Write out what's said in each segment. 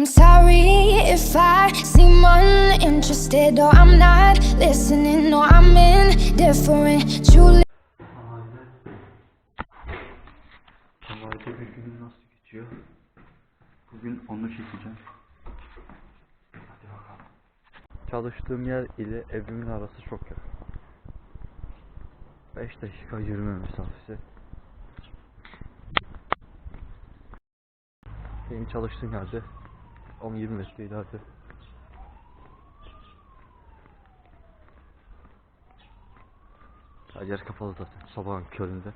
I'm sorry if I seem uninterested or I'm not listening or I'm indifferent. Truly. Kemal'de bir günüm nasıl geçiyor? Bugün onu çekeceğim. Hadi bakalım. Çalıştığım yer ile evimin arası çok yakın. 5 dakika yürüme mesafesi. Benim çalıştığım yerde 10-20 metre ileride. Her yer kapalı zaten sabahın köründe.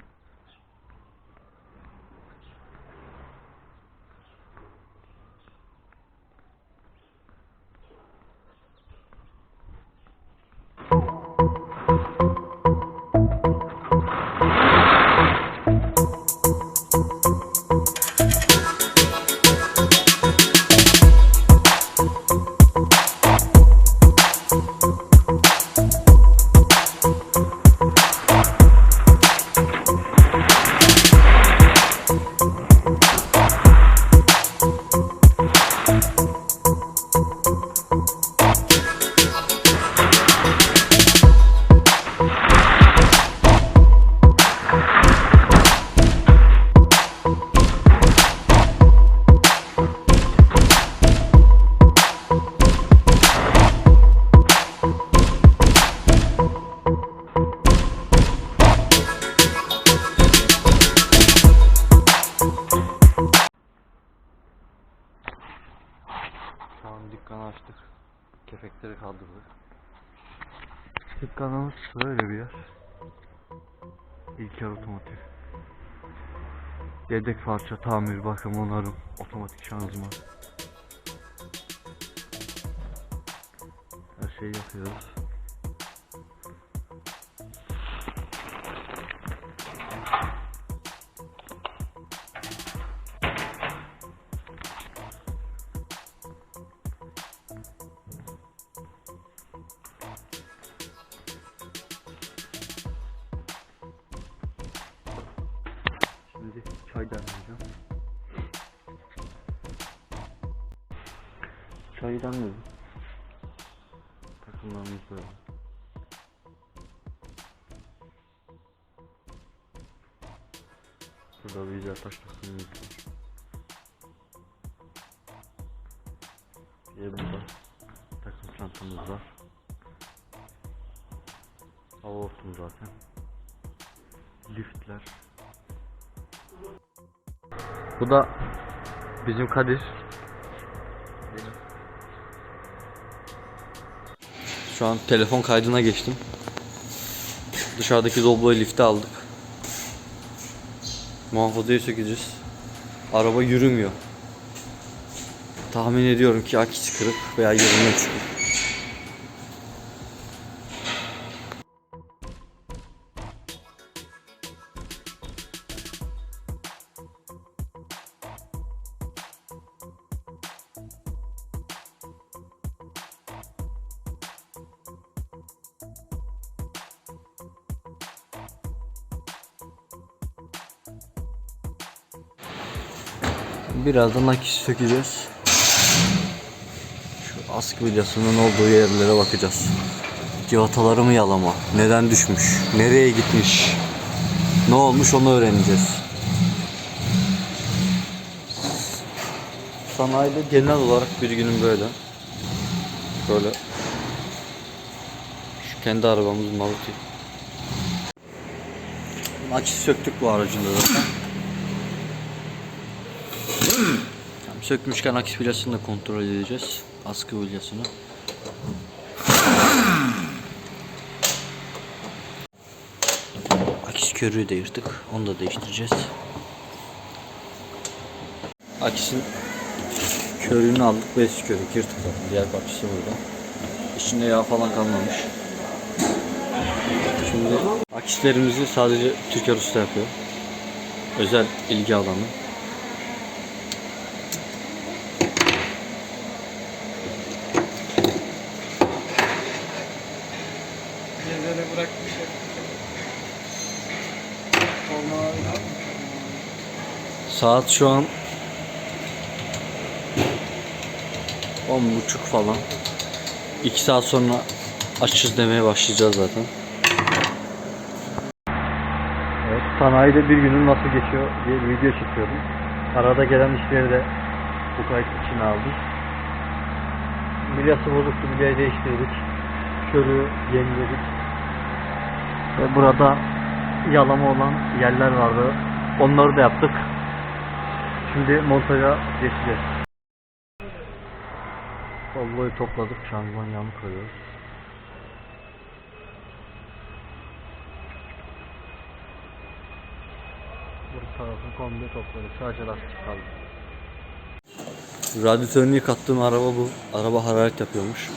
Kefekleri kaldırdık. Dükkanımız böyle bir yer. İlker Otomotiv. Yedek parça, tamir, bakım, onarım, otomatik şanzıman. Her şeyi yapıyoruz. Çay demleyeceğim. Çayı demledim. Takımlarımız böyle. Burada bir güzel taş takımımız var. De burada takım çantamız var. Hava hortum zaten. Liftler. Bu da bizim Kadir. Şu an telefon kaydına geçtim. Dışarıdaki Doblo'yu lifte aldık. Muhafazayı sökeceğiz. Araba yürümüyor. Tahmin ediyorum ki akisi kırık veya yerinden çıkık. Birazdan akisi sökeceğiz. Şu askı vidyasının olduğu yerlere bakacağız. Civataları mı yalama? Neden düşmüş? Nereye gitmiş? Ne olmuş onu öğreneceğiz. Sanayide genel olarak bir günüm böyle. Böyle. Şu kendi arabamız Maruti. Akisi söktük bu aracında zaten. Tamam, sökmüşken akis bilyasını da kontrol edeceğiz. Askı bilyasını. Akis körüğü de yırtık. Onu da değiştireceğiz. Akisin körüğünü aldık. Bez körük yırtık zaten. Diğer parçası burada. İçinde yağ falan kalmamış. Şimdi akislerimizi sadece Türker Usta yapıyor. Özel ilgi alanı. Saat şu an On buçuk falan. İki saat sonra açız demeye başlayacağız zaten. Evet, sanayide bir günün nasıl geçiyor diye bir video çekiyordum. Arada gelen işleri de bu kayıt için aldım. Bilyası bozuktu, bilyayı değiştirdik. Körü yeniledik. Ve burada yalama olan yerler vardı. Onları da yaptık. Şimdi montaja geçeceğiz. Kabloyu topladık. Şanzıman yanı koyuyoruz. Bu tarafı komple topladık. Sadece lastik kaldı. Radyatörünü yıkattığım araba bu. Araba hararet yapıyormuş.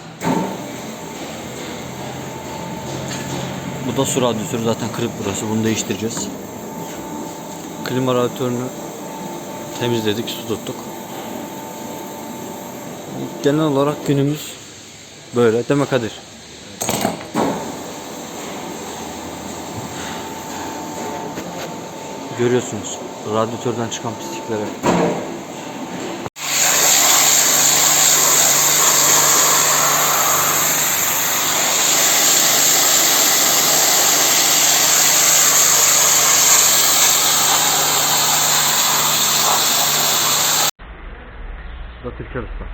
Bu da su radyatörü zaten kırık burası. Bunu değiştireceğiz. Klima radyatörünü temizledik, su tuttuk. Genel olarak günümüz böyle. Mi Kadir? Görüyorsunuz radyatörden çıkan pislikleri. Usta.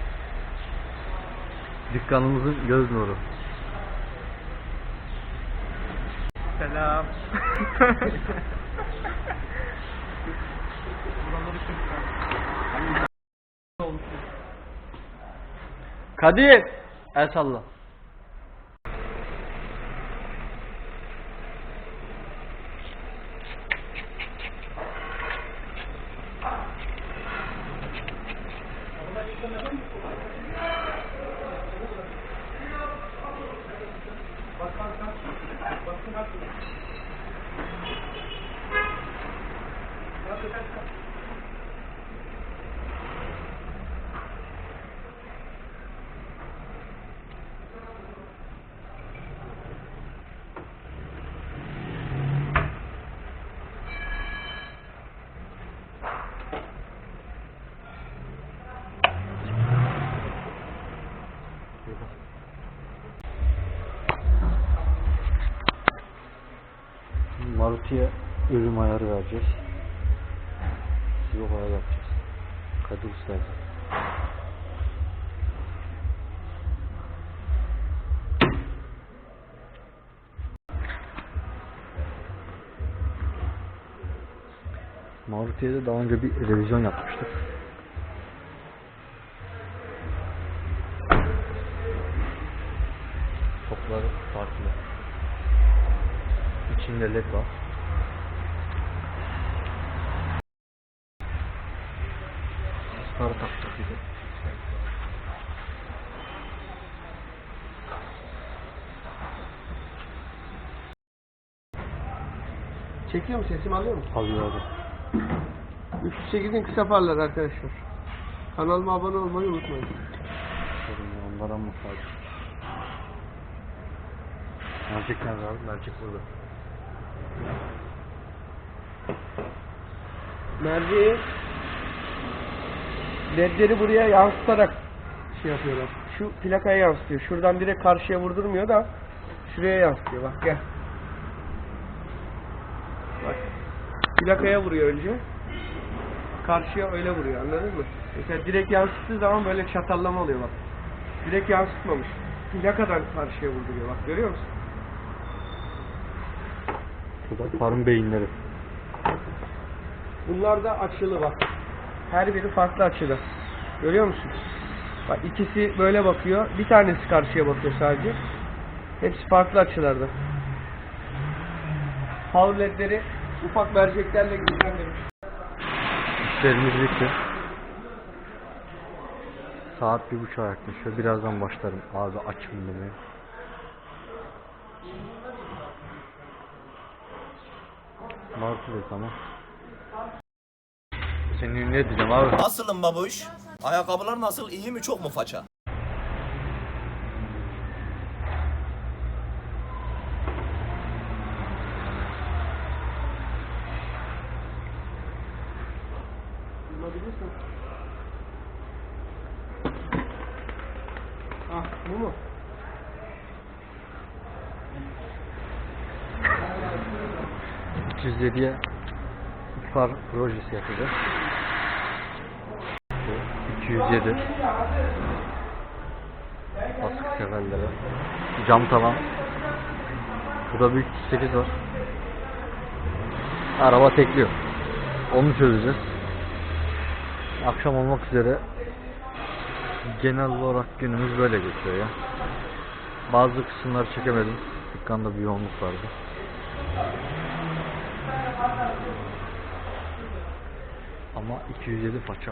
Dükkanımızın göz nuru. Selam. Kadir! El salla. ますね。Maruti'ye ölüm ayarı vereceğiz. Sivop ayar yapacağız. Kadir Usta'yla. Maruti'ye de daha önce bir revizyon yapmıştık. Topları farklı. İçinde led var. Sarı taktık bir de. Çekiyor mu sesimi alıyor musun? Alıyor abi. 308'in kısa farları arkadaşlar. Kanalıma abone olmayı unutmayın. Onlara muhtaç. Mercek nerede abi? Mercek burada. Merceği ledleri buraya yansıtarak şey yapıyorlar. Şu plakaya yansıtıyor. Şuradan direkt karşıya vurdurmuyor da şuraya yansıtıyor. Bak gel. Bak. Plakaya vuruyor önce. Karşıya öyle vuruyor anladın mı? Mesela direkt yansıttığı zaman böyle çatallama oluyor bak. Direkt yansıtmamış. Plakadan karşıya vurduruyor bak görüyor musun? Şurada farın beyinleri. Bunlar da açılı bak. Her biri farklı açılı. Görüyor musun? Bak ikisi böyle bakıyor. Bir tanesi karşıya bakıyor sadece. Hepsi farklı açılarda. Power ledleri ufak merceklerle güçlendirmiş. İşlerimiz bitti. Saat bir buçuğa yaklaşıyor. Birazdan başlarım. Abi açım demeye. Martı'dayız ama. Senin ne diyeceğim abi? Nasılım babuş? Ayakkabılar nasıl? İyi mi çok mu faça? Bulabilirsin. Ah bu mu? ...207'ye far projesi yapacağız. Bu 207 Baskı severlere Cam tavan. Burada büyük 8 var. Araba tekliyor. Onu çözeceğiz. Akşam olmak üzere. Genel olarak günümüz böyle geçiyor ya. Bazı kısımları çekemedim. Dükkanda bir yoğunluk vardı. Ama 207 faça.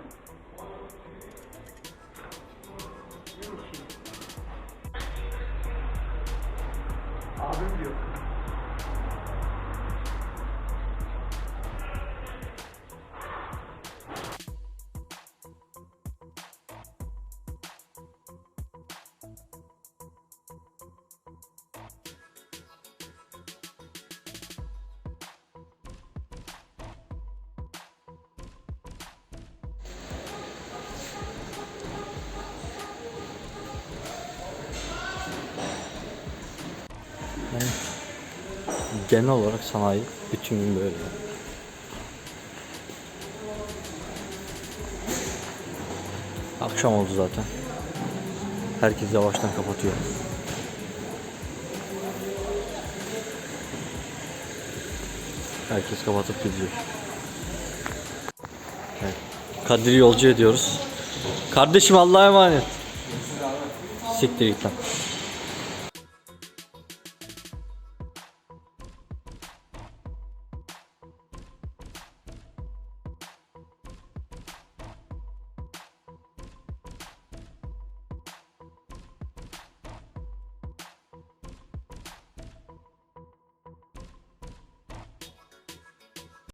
Genel olarak sanayi bütün gün böyle. Akşam oldu zaten. Herkes yavaştan kapatıyor. Herkes kapatıp gidiyor. Evet. Kadir yolcu ediyoruz. Kardeşim Allah'a emanet. Siktir git lan.